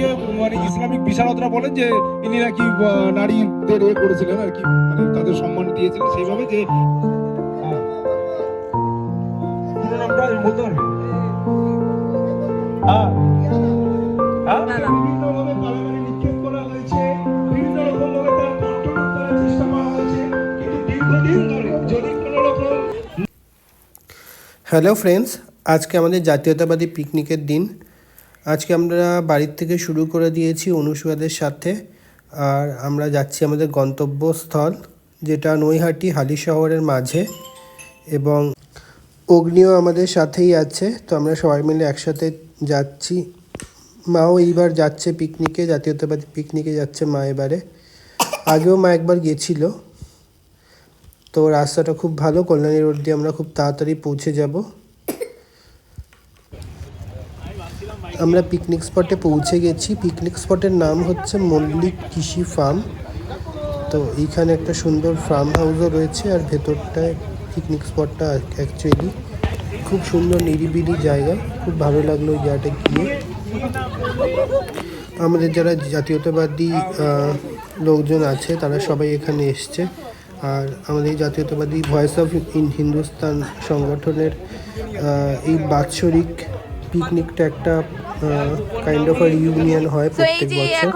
ওনাকে মানে ইসলামিক বিশারদরা বলেন যে ইনি নাকি নারীদের এ করেছিলেন আর কি মানে তাদের সম্মান দিয়েছিলেন সেইভাবে যে হ্যাঁ। নামটা বলতে হ্যাঁ হ্যাঁ হ্যালো ফ্রেন্ডস আজকে আমাদের জাতীয়তাবাদী পিকনিকের দিন। আজকে আমরা বাড়ির থেকে শুরু করে দিয়েছি অনুসুয়াদের সাথে। আর আমরা যাচ্ছি আমাদের গন্তব্যস্থল, যেটা নৈহাটি হালি শহরের মাঝে। এবং অগ্নিও আমাদের সাথেই আছে। তো আমরা সবাই মিলে একসাথে যাচ্ছি। মাও এইবার যাচ্ছে পিকনিকে, জাতীয়তাবাদী পিকনিকে যাচ্ছে মা এবারে। আগেও মা একবার গেছিল। তো রাস্তাটা খুব ভালো, কল্যাণী রোড দিয়ে আমরা খুব তাড়াতাড়ি পৌঁছে যাব। আমরা পিকনিক স্পটে পৌঁছে গেছি। পিকনিক স্পটের নাম হচ্ছে মল্লিক কৃষি ফার্ম তো এইখানে একটা সুন্দর ফার্ম হাউসও রয়েছে আর ভেতরটায় পিকনিক স্পটটা অ্যাকচুয়ালি খুব সুন্দর নিরিবিলি জায়গা। খুব ভালো লাগল ওই জায়গাটা গিয়ে। আমাদের যারা জাতীয়তাবাদী লোকজন আছে, তারা সবাই এখানে এসছে। আর আমাদের জাতীয়তাবাদী ভয়েস অফ ইন হিন্দুস্তান সংগঠনের এই বাৎসরিক পিকনিকটা একটা কাইন্ড অফ আর ইউনিয়ন হয় প্রত্যেক বছর।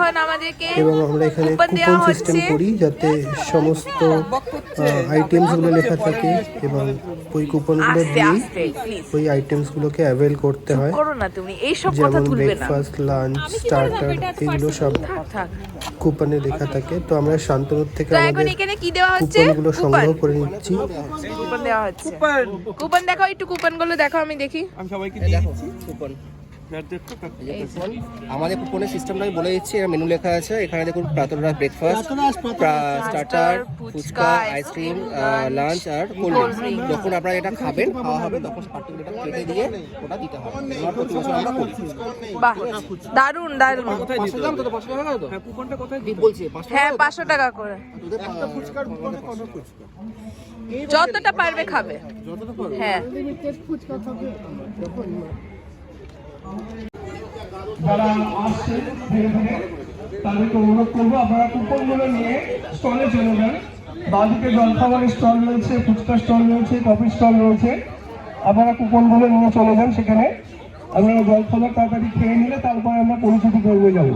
এবং আমরা এখানে কুপন সিস্টেম করি যাতে সমস্ত আইটেমসগুলো লেখা থাকে এবং ওই কুপনগুলো দিয়ে ওই আইটেমসগুলোকে অ্যাভেল করতে হয়। করো না তুমি এই সব কথা যেমন ব্রেকফাস্ট লাঞ্চ স্টার্টার এগুলো সব কুপনে লেখা থাকে। তো আমরা শান্তনুর থেকে আমাদের এখানে কি দেওয়া হচ্ছে? কুপনগুলো সংগ্রহ করে নিচ্ছি। কুপন দেওয়া হচ্ছে। কুপন দেখাও একটু কুপনগুলো দেখাও আমি দেখি। কুপন আমাদের কুপনের সিস্টেমটা আমি বলে দিচ্ছি এর মেনু লেখা আছে। এখানে দেখুন প্রাতরা breakfast starter fuchka ice cream lunch আর কোল্ড ড্রিঙ্ক যখন আপনারা এটা খাবেন খাওয়া হবে তখন পার্টিকুলারটা কেটে দিয়ে ওটা দিতে হবে। প্রতি বছর আমরা করি। বাহ দারুণ দারুণ পাঁচশো দাম তো পাঁচশো টাকা তো। কুপনটা কোথায় বলছি পাঁচশো হ্যাঁ পাঁচশো টাকা করে। যতটা পারবে খাবে। হ্যাঁ। যারা আসছে ধীরে ধীরে। তাদেরকে অনুরোধ করব আপনারা কুপনগুলো নিয়ে স্টলে চলে যান। বাদিকে জলখাবারের স্টল রয়েছে ফুচকা স্টল রয়েছে কফি স্টল রয়েছে। আপনারা কুপনগুলো নিয়ে চলে যান সেখানে। আপনারা জলখাবার তাড়াতাড়ি খেয়ে নিলে তারপরে আমরা পরিচিতি করব যাব।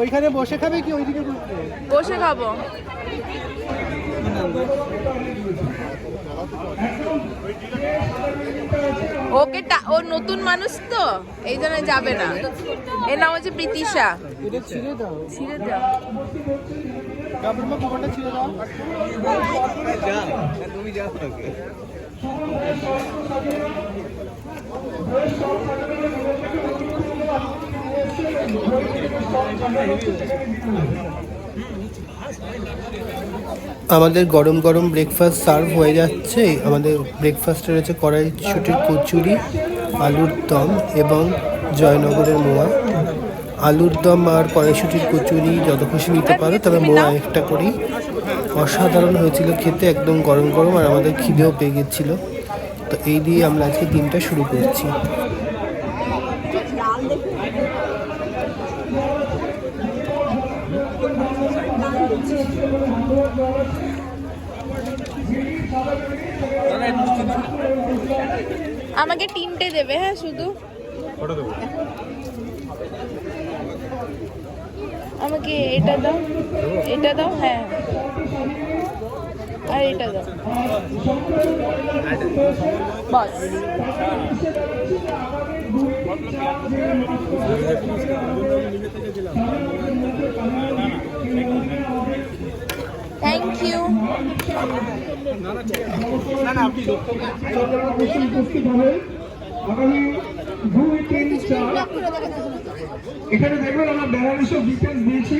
ওইখানে বসে খাবে কি? ওইদিকে বসে খাব। ওকে ও নতুন মানুষ তো, এই জন্য যাবে না। এর নাম হচ্ছে প্রীতিশা। ছিঁড়ে দাও। আমাদের গরম গরম ব্রেকফাস্ট সার্ভ হয়ে যাচ্ছে। আমাদের ব্রেকফাস্টে রয়েছে কড়াইশুটির কচুরি আলুর দম এবং জয়নগরের মোয়া। আলুর দম আর কড়াইশুটির কচুরি যত খুশি নিতে পারো তবে মোয়া একটা করেই অসাধারণ হয়েছিল খেতে একদম গরম গরম আর আমাদের খিদেও পেয়ে গেছিল। তো এই দিয়ে আমরা আজকে দিনটা শুরু করছি। আমাকে তিনটে দেবে হ্যাঁ শুধু? আমাকে এটা দাও এটা দাও হ্যাঁ। আর এটা দাও। বাস। থ্যাংক ইউ আগামী দুই তিন চার এখানে দেখবেন আমরা ব্যানারে সব ডিটেলস দিয়েছি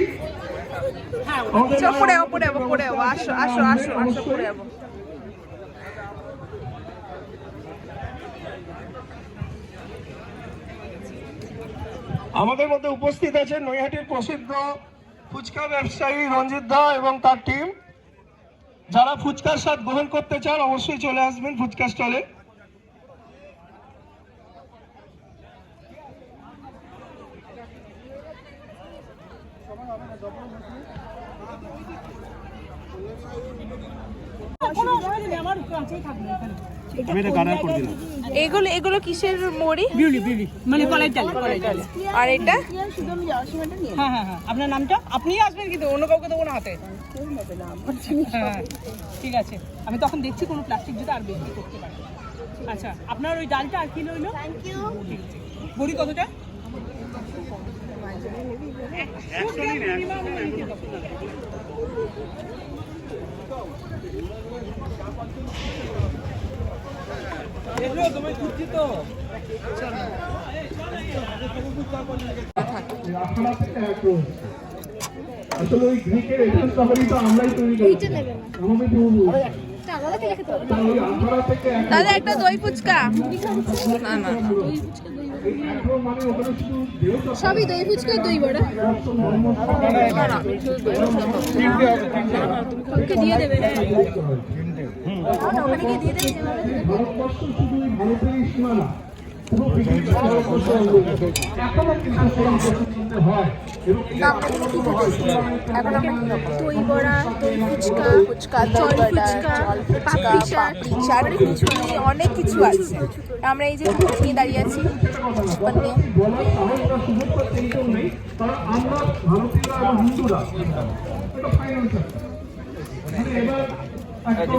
আমাদের পড়ে যাব পড়ে যাব পড়ে যাব আসো আসো আসো আসো পড়ে যাব। আমাদের মধ্যে উপস্থিত আছেন নৈহাটির প্রসিদ্ধ ফুচকা ব্যবসায়ী রঞ্জিত দা এবং তার টিম যারা ফুচকার স্বাদ গ্রহণ করতে চান অবশ্যই চলে আসবেন ফুচকা স্টলে। এগুলো এগুলো কিসের মুড়ি বিউলি বিউলি মানে কলাই চাল কলাই চাল আর এটা? হ্যাঁ হ্যাঁ হ্যাঁ আপনার নামটা? আপনিই আসবেন কিন্তু অন্য কাউকে দেবো না হাতে। হ্যাঁ ঠিক আছে। আমি তখন দেখছি কোনো প্লাস্টিক যদি আর বেশি করতে পারি আচ্ছা আপনার ওই ডালটা আর কি রইল? থ্যাংক ইউ বড়ি কতটা? একশো আসলে ওই গ্রিকের এসেন্স তো আমরাই তৈরি দাদা একটা দই ফুচকা। না না। এই একদম সবই দই ফুচকা দই বড়া। ওকে দিয়ে দেবে। ওখানে গিয়ে দিয়ে দেবে পুরো হয় ফুচকা ফুচকা জল ফুচকা পাপড়ি চাট চাট কিছু অনেক কিছু আছে আমরা এই যে দাঁড়িয়ে আছি ফুচকা নিয়ে। নেই কারণ আমরা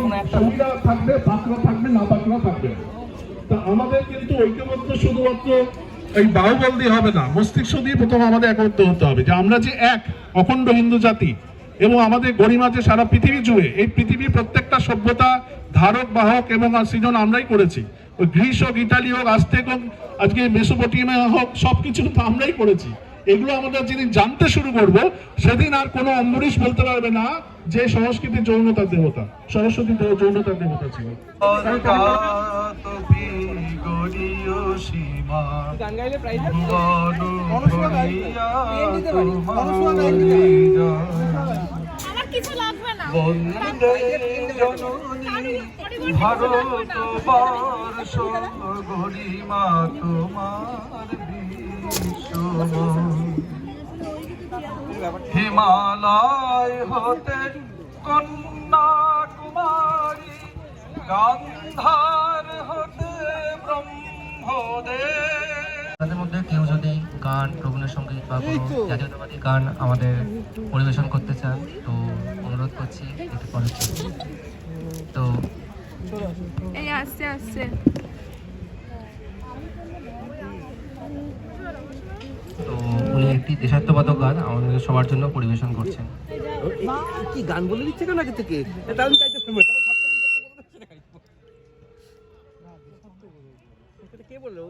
মানে থাকবে বাকরা থাকবে না বাকরা থাকবে তা আমাদের কিন্তু ঐক্যবদ্ধ শুধুমাত্র এই বাহুবল দিয়ে হবে না, মস্তিষ্ক দিয়ে প্রথম আমাদের একত্র হতে হবে যে আমরা যে এক, অখণ্ড হিন্দু জাতি এবং আমাদের গরিমা যে সারা পৃথিবী জুড়ে, এই পৃথিবীর প্রত্যেকটা সভ্যতা, ধারক, বাহক এবং সৃজন আমরাই করেছি। ওই হোক, ইটালি হোক আজতেক হোক, আজকে মেসোপটিয়ামে হোক সব কিছু তো আমরাই করেছি। এগুলো আমাদের যেদিন জানতে শুরু করব, সেদিন আর কোনো অম্বরীশ বলতে পারবে না যে সংস্কৃতি যৌনতার দেবতা, সরস্বতী দেবতা ছিল। গান গাইলে প্রাইজ আমার কিছু লাগবে না। ভারতবর্ষ গরিমা তোমার হিমালয় হতে কন্যাকুমারী গান্ধার হতে ব্রহ্মদেব তাদের মধ্যে কেউ যদি গান রবীন্দ্রসঙ্গীত বা কোনো জাতীয়তাবাদী গান আমাদের পরিবেশন করতে চান তো অনুরোধ করছি একটু পরে তো এই আসছে আসছে। তো উনি একটি দেশাত্মবাদক গান আমাদের সবার জন্য পরিবেশন করছেন। কি গান বলে দিচ্ছে কেন আগে থেকে? এটা আমি গাইতে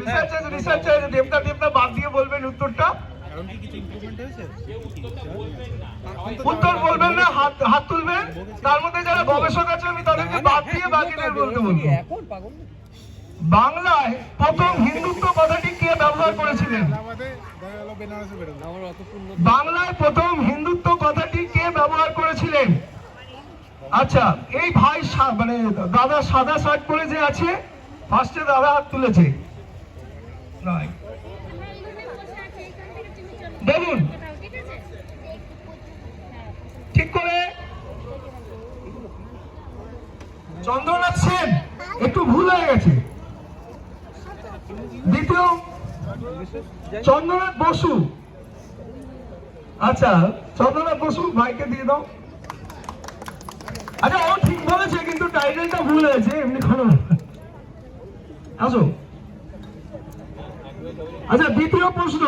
রিসার্চ আছে রিসার্চ আছে দেবতা দেবতা বাদ দিয়ে বলবেন উত্তরটা। উত্তর বলবেন না হাত হাত তুলবেন। তার মধ্যে যারা গবেষক আছে আমি তাদেরকে বাদ দিয়ে বাকিদের বলতে বলব। বাংলায় প্রথম হিন্দুত্ব কথাটি কে ব্যবহার করেছিলেন? বাংলায় প্রথম হিন্দুত্ব কথাটি কে ব্যবহার করেছিলেন? আচ্ছা এই ভাই মানে দাদা সাদা শার্ট পরে যে আছে ফার্স্টে দাদা হাত তুলেছে। নয় বলুন। ঠিক করে। চন্দ্রনাথ সেন, একটু ভুল হয়ে গেছে। দ্বিতীয়, চন্দ্রনাথ বসু। আচ্ছা চন্দ্রনাথ বসু, ভাইকে দিয়ে দাও। আচ্ছা ও ঠিক বলেছে, কিন্তু টাইটেলটা ভুল হয়েছে, এমনি কোনো আসো। আচ্ছা দ্বিতীয় প্রশ্ন।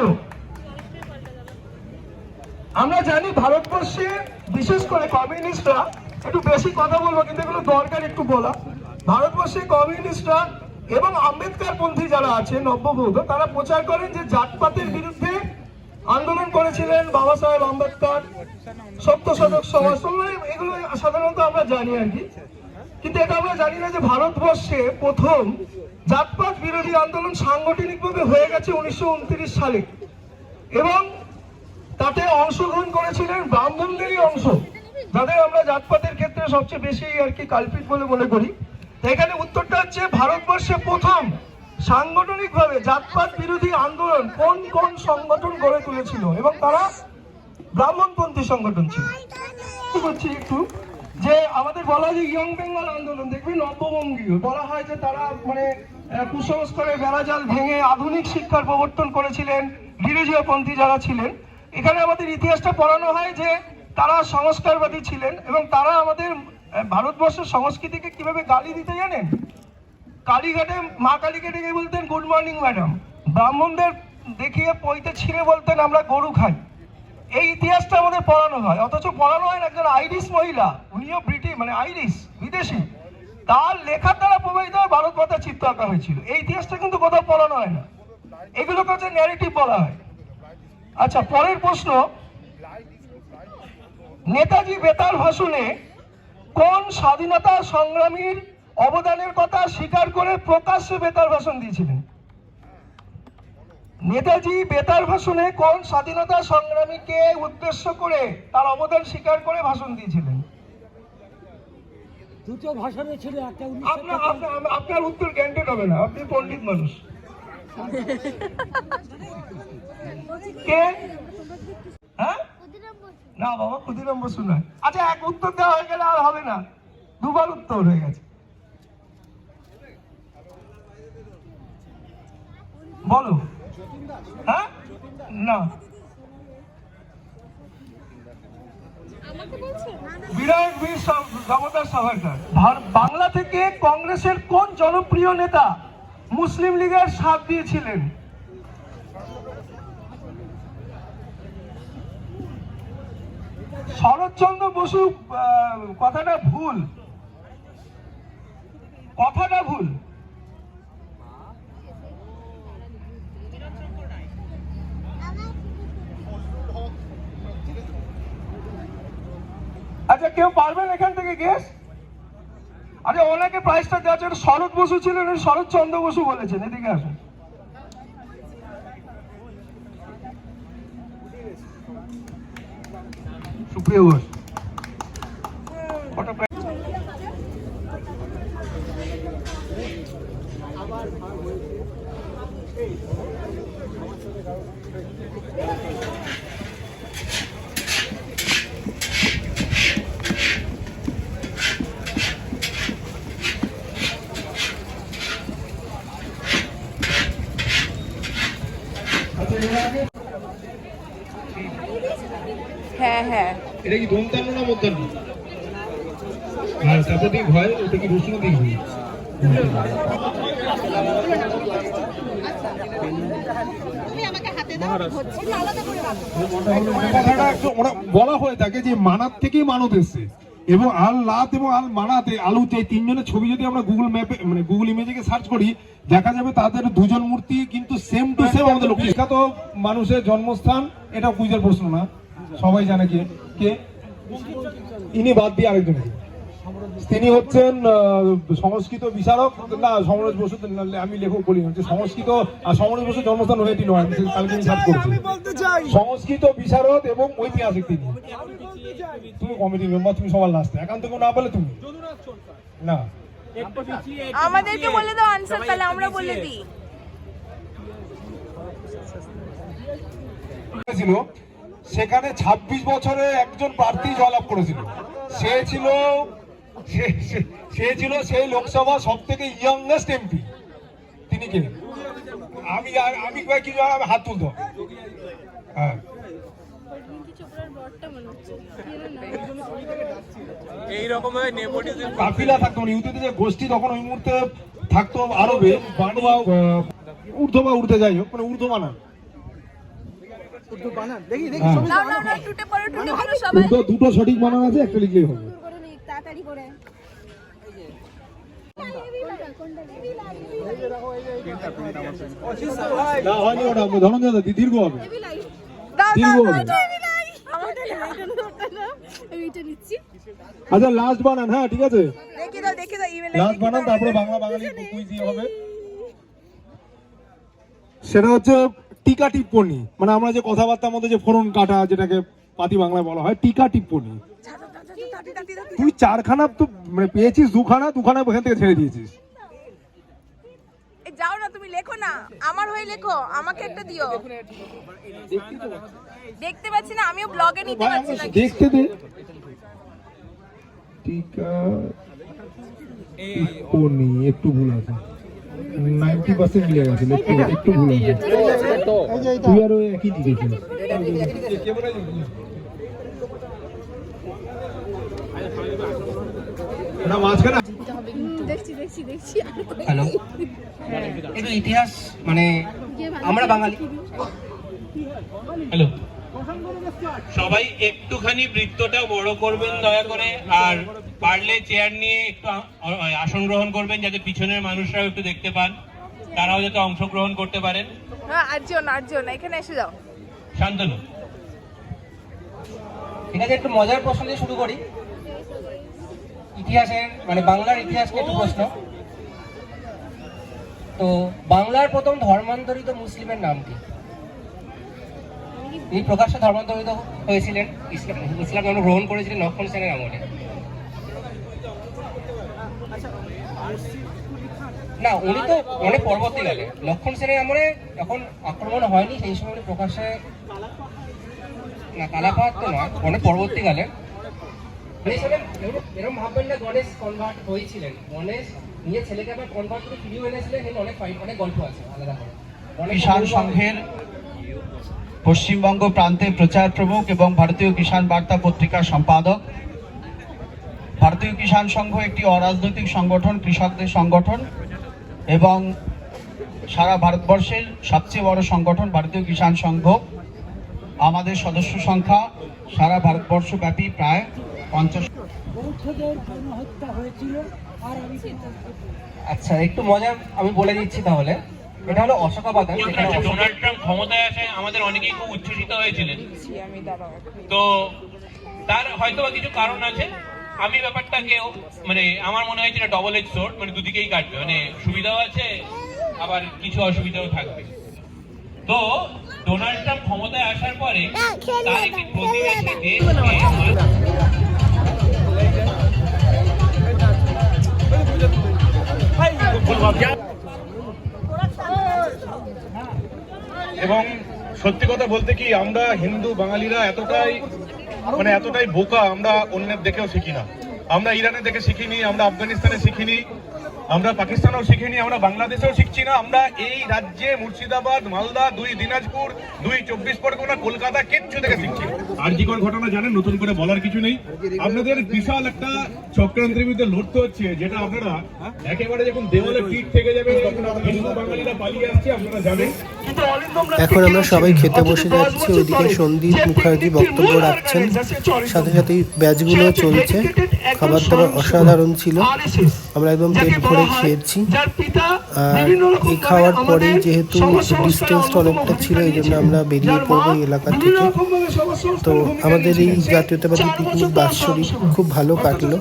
আমরা জানি ভারতবর্ষে, বিশেষ করে কমিউনিস্টরা, একটু বেশি কথা বলব, কিন্তু এগুলো দরকার একটু বলা। ভারতবর্ষে কমিউনিস্টরা এবং আম্বেদকর পন্থী যারা আছে, নব্যবৌদ্ধ, তারা প্রচার করেন যে জাতপাতের বিরুদ্ধে আন্দোলন করেছিলেন বাবা সাহেব আম্বেদকর শতক সমাজ, এগুলো সাধারণত আমরা জানি আর কি। কিন্তু এটা আমরা জানি না যে ভারতবর্ষে প্রথম জাতপাত বিরোধী আন্দোলন সাংগঠনিক সাংগঠনিকভাবে হয়ে গেছে উনিশশো উনত্রিশ সালে। এবং তাতে অংশগ্রহণ করেছিলেন ব্রাহ্মণদেরই অংশ, যাদের আমরা জাতপাতের ক্ষেত্রে সবচেয়ে বেশি আর কি কালপিট বলে মনে করি। এখানে উত্তরটা হচ্ছে ভারতবর্ষে প্রথম সাংগঠনিকভাবে জাতপাত বিরোধী আন্দোলন কোন কোন সংগঠন গড়ে তুলেছিল এবং তারা ব্রাহ্মণপন্থী সংগঠন ছিল। করছি একটু, যে আমাদের বলা হয় যে ইয়ং বেঙ্গল আন্দোলন দেখবি নব্যবঙ্গীয় বলা হয় যে তারা মানে কুসংস্কারের বেড়াজাল ভেঙে আধুনিক শিক্ষার প্রবর্তন করেছিলেন গিরিজীয় পন্থী যারা ছিলেন। এখানে আমাদের ইতিহাসটা পড়ানো হয় যে তারা সংস্কারবাদী ছিলেন এবং তারা আমাদের ভারতবর্ষের সংস্কৃতিকে কীভাবে গালি দিতে জানেন? কালীঘাটে মা কালীঘাটে গিয়ে বলতেন গুড মর্নিং ম্যাডাম ব্রাহ্মণদের দেখিয়ে পইতে ছিঁড়ে বলতেন, আমরা গরু খাই। এই ইতিহাসটা আমাদের পড়ানো হয়, অথচ পড়ানো হয় একজন আইরিশ মহিলা, উনিও ব্রিটিশ মানে আইরিশ, বিদেশি। তার লেখার দ্বারা প্রভাবিত হয়ে ভারত মাতার চিত্র আঁকা হয়েছিল। এই ইতিহাসটা কিন্তু কোথাও পড়ানো হয় না। এগুলোকে হচ্ছে ন্যারেটিভ বলা হয়। আচ্ছা পরের প্রশ্ন। নেতাজি বেতার ভাষণে কোন স্বাধীনতা সংগ্রামীর অবদানের কথা স্বীকার করে প্রকাশ্যে বেতার ভাষণ দিয়েছিলেন? নেতাজি বেতার ভাষণে কোন স্বাধীনতা সংগ্রামীকে উদ্দেশ্য করে তার অবদান স্বীকার করে ভাষণ দিয়েছিলেন? দুটো ভাষণে ছিল একটা আপনার উত্তর ক্যান্ডিডেট হবে না, আপনি পণ্ডিত মানুষ। হ্যাঁ? না বাবা, ক্ষুদিরাম বসু নয়। আচ্ছা এক উত্তর দেওয়া হয়ে গেলে আর হবে না। দুবার উত্তর হয়ে গেছে। বলো। হ্যাঁ? না। বিরাট বীর সমতার সাভারকার ভার- বাংলা থেকে কংগ্রেসের কোন জনপ্রিয় নেতা মুসলিম লীগের সাথ দিয়েছিলেন? শরৎচন্দ্র বসু কথাটা ভুল। কথাটা ভুল আচ্ছা কেউ পারবেন এখান থেকে গেস আরে ওনাকে প্রাইসটা দেওয়া হচ্ছে শরৎ বসু ছিলেন উনি শরৎচন্দ্র বসু বলেছেন, এদিকে আসুন। সুপ্রিয় ঘোষ প্রাইজ? হ্যাঁ হ্যাঁ এটা কি দন্তান্ন না মধ্যাহ্ন আর তারপর দিক হয় ওটা কি রসুন দিক হয় বলা হয়ে থাকে যে মানার থেকেই মানত এসছে। এবং আল লাত এবং আল মানাতে আলুতে এই তিনজনের ছবি যদি আমরা গুগল ম্যাপে মানে গুগল ইমেজে সার্চ করি দেখা যাবে তাদের দুজন মূর্তি কিন্তু সেম টু সেম আমাদের লোক বিখ্যাত মানুষের জন্মস্থান এটা কুইজের প্রশ্ন না। সবাই জানে কে কে? ইনি বাদ দিয়ে আরেকজন কে? তিনি হচ্ছেন সংস্কৃত বিচারক। না সমরেশ বসু আমি লেখক বলি না, হচ্ছে সংস্কৃত আর সমরেশ বসুর জন্মস্থান হয়েছিল নয় আমি কালকে আমি সার্চ করছি সংস্কৃত বিচারক এবং ঐতিহাসিক তিনি। তুমি কমিটি মেম্বার তুমি সবার লাস্টে একান্ত কেউ না বলে তুমি? না। আমাদেরকে বলে দাও আনসার তাহলে আমরা বলে দিই। ছিল সেখানে ২৬ বছরে একজন প্রার্থী জয়লাভ করেছিল। সে ছিল সে- ছিল সেই লোকসভা সব থেকে ইয়াংগেস্ট এমপি তিনি কে? আমি আমি কিছু আমি হাত তুলতে। হ্যাঁ। থাকতো মানে ইউটিতে যে গোষ্ঠী ওই মুহূর্তে থাকতো আরবে বাণী বা আহ, ঊর্ধ্ব বা যাই হোক মানে ঊর্ধ্ব বানান। নাও নাও নাও টুটে পড়ো টুটে পড়ো সবাই। দুটো দুটো সঠিক বানান আছে একটা লিখলেই হবে। তাড়াতাড়ি করে। দীর্ঘ হবে। দীর্ঘ হবে। আচ্ছা লাস্ট বানান হ্যাঁ ঠিক আছে। লাস্ট বানান তারপরে বাংলা বাঙালি কুইজ দিয়ে হবে। সেটা হচ্ছে টিকা টিপ্পনি। মানে আমরা যে কথাবার্তার মধ্যে যে ফোরন কাটা যেটাকে পাতি বাংলায় বলা হয় টিকা টিপ্পনি। তুই চারখানা তো মানে পেয়েছিস দুখানা দুখানা ওখান থেকে ছেড়ে দিয়েছিস। যাও না তুমি লেখো না। আমার হয়ে লেখো আমাকে একটা দিও। দেখতে পাচ্ছি না আমিও ব্লগে নিতে পারছি না দেখতে দে। টিকা একটু ভুল আছে। নাইনটি পার্সেন্ট মিলে গেছিল একটু ভুল তুই আরও একই দিয়েছিস না মাঝখানে দেখছি দেখছি দেখছি। হ্যালো একটু ইতিহাস মানে আমরা বাঙালি। হ্যালো সবাই একটুখানি বৃত্তটা বড় করবেন দয়া করে আর পারলে চেয়ার নিয়ে একটু আসন গ্রহণ করবেন যাতে পিছনের মানুষরাও একটু দেখতে পান। তারাও যাতে অংশগ্রহণ করতে পারেন। হ্যাঁ আর যেও না আর যেও না এখানে এসে যাও। শান্তনু। ঠিক আছে একটু মজার প্রশ্ন দিয়ে শুরু করি। ইতিহাসের মানে বাংলার ইতিহাস নিয়ে একটু প্রশ্ন। তো বাংলার প্রথম ধর্মান্তরিত মুসলিমের নাম কি? তিনি প্রকাশ্যে ধর্মান্তরিত হয়েছিলেন ইসলাম ইসলাম ধর্ম গ্রহণ করেছিলেন লক্ষণ সেনের আমলে। না উনি তো অনেক পরবর্তীকালে লক্ষণ সেনের আমলে যখন আক্রমণ হয়নি সেই সময় উনি প্রকাশ্যে না কালাপাত তো নয় অনেক পরবর্তীকালে এরকম- ভাববেন না গণেশ কনভার্ট হয়েছিলেন। গণেশ ছেলেকে আবার কনভার্ট করে ফিরিয়ে এনেছিলেন এর অনেক অনেক গল্প আছে আলাদা করে। কিষাণ সংঘের পশ্চিমবঙ্গ প্রান্তের প্রচার প্রমুখ এবং ভারতীয় কিষাণ বার্তা পত্রিকার সম্পাদক। ভারতীয় কিষাণ সংঘ একটি অরাজনৈতিক সংগঠন কৃষকদের সংগঠন। এবং সারা ভারতবর্ষের সবচেয়ে বড় সংগঠন ভারতীয় কিষাণ সংঘ। আমাদের সদস্য সংখ্যা সারা ভারতবর্ষ ব্যাপী প্রায় পঞ্চাশ আচ্ছা একটু মজা আমি বলে দিচ্ছি তাহলে। এটা হলো অশোকা বাগান ডোনাল্ড ট্রাম্প ক্ষমতায় আসে আমাদের অনেকেই খুব উচ্ছ্বসিত হয়েছিলেন। তো তার হয়তো বা কিছু কারণ আছে আমি ব্যাপারটাকে মানে আমার মনে হয়েছে ডবল এজ সোর্ড মানে দুদিকেই কাটবে। মানে সুবিধাও আছে আবার কিছু অসুবিধাও থাকবে। তো ডোনাল্ড ট্রাম্প ক্ষমতায় আসার পরে তার একটি প্রতিবেশী দেশকে এবং সত্যি কথা বলতে কি আমরা হিন্দু বাঙালিরা এতটাই মানে এতটাই বোকা আমরা অন্যের দেখেও শিখি না আমরা ইরানে দেখে শিখিনি, আমরা আফগানিস্তানে শিখিনি, আমরা পাকিস্তানেও শিখিনি, আমরা বাংলাদেশেও শিখছি না। আমরা এই রাজ্যে মুর্শিদাবাদ, মালদা, দুই দিনাজপুর, দুই চব্বিশ পরগনা, কলকাতা কিচ্ছু থেকে শিখছি আরজিকর ঘটনা জানেন, নতুন করে বলার কিছু নেই। আপনাদের বিশাল একটা চক্রান্তের বিরুদ্ধে লড়তে হচ্ছে, যেটা আপনারা একেবারে যখন দেওয়ালে পিঠ থেকে যাবে, হিন্দু বাঙালিরা পালিয়ে আসছে, আপনারা জানেন। এখন আমরা সবাই খেতে বসে যাচ্ছি, ওইদিকে সন্দীপ মুখার্জি বক্তব্য রাখছেন। সাথে সাথে ব্যাচগুলো চলছে। খাবার দাবার অসাধারণ ছিল। আমরা একদম পেট ভরে খেয়েছি। আর এই খাওয়ার পরে যেহেতু ডিস্টেন্সটা অনেকটা ছিল, এই জন্য আমরা বেরিয়ে পড়ব এলাকা থেকে। তো আমাদের এই জাতীয়তাবাদী পিকনিক বাৎসরিক খুব ভালো কাটলো।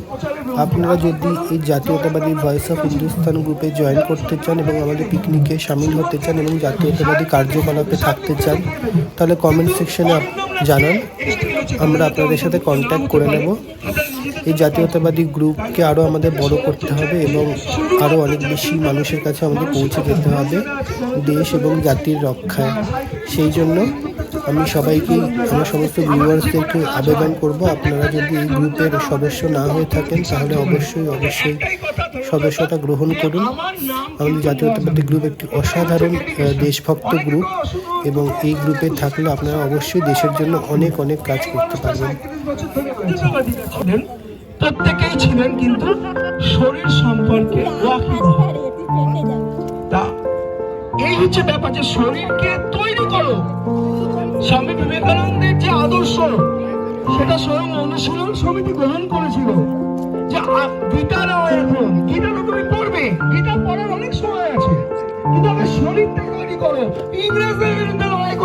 আপনারা যদি এই জাতীয়তাবাদী ভয়েস অফ হিন্দুস্তান গ্রুপে জয়েন করতে চান এবং আমাদের পিকনিকে সামিল হতে চান এবং জাতীয়তাবাদী কার্যকলাপে থাকতে চান, তাহলে কমেন্ট সেকশনে জানান। আমরা আপনাদের সাথে কন্ট্যাক্ট করে নেব। এই জাতীয়তাবাদী গ্রুপকে আরও আমাদের বড় করতে হবে এবং আরও অনেক বেশি মানুষের কাছে আমাদের পৌঁছে যেতে হবে দেশ এবং জাতির রক্ষায়। সেই জন্য আমি সবাইকে, আমার সমস্ত ভিউয়ার্সদেরকে আবেদন করব। আপনারা যদি এই গ্রুপের সদস্য না হয়ে থাকেন, তাহলে অবশ্যই অবশ্যই সদস্যতা গ্রহণ করুন। আমাদের জাতীয়তাবাদী গ্রুপ একটি অসাধারণ দেশভক্ত গ্রুপ এবং এই গ্রুপে থাকলে আপনারা অবশ্যই দেশের জন্য অনেক অনেক কাজ করতে পারবেন। প্রত্যেকেই ছিলেন কিন্তু শরীর সম্পর্কে তা, এই হচ্ছে ব্যাপার যে শরীরকে তৈরি করো। স্বামী বিবেকানন্দের যে আদর্শ, সেটা স্বয়ং অনুশীলন সমিতি গ্রহণ করেছিল। যে গীতা নাও এখন। গীতাটা তুমি পড়বে। গীতা পড়ার অনেক সময় আছে। কিন্তু আমার শরীরটা তৈরি করো। ইংরেজদের বিরুদ্ধে লড়াই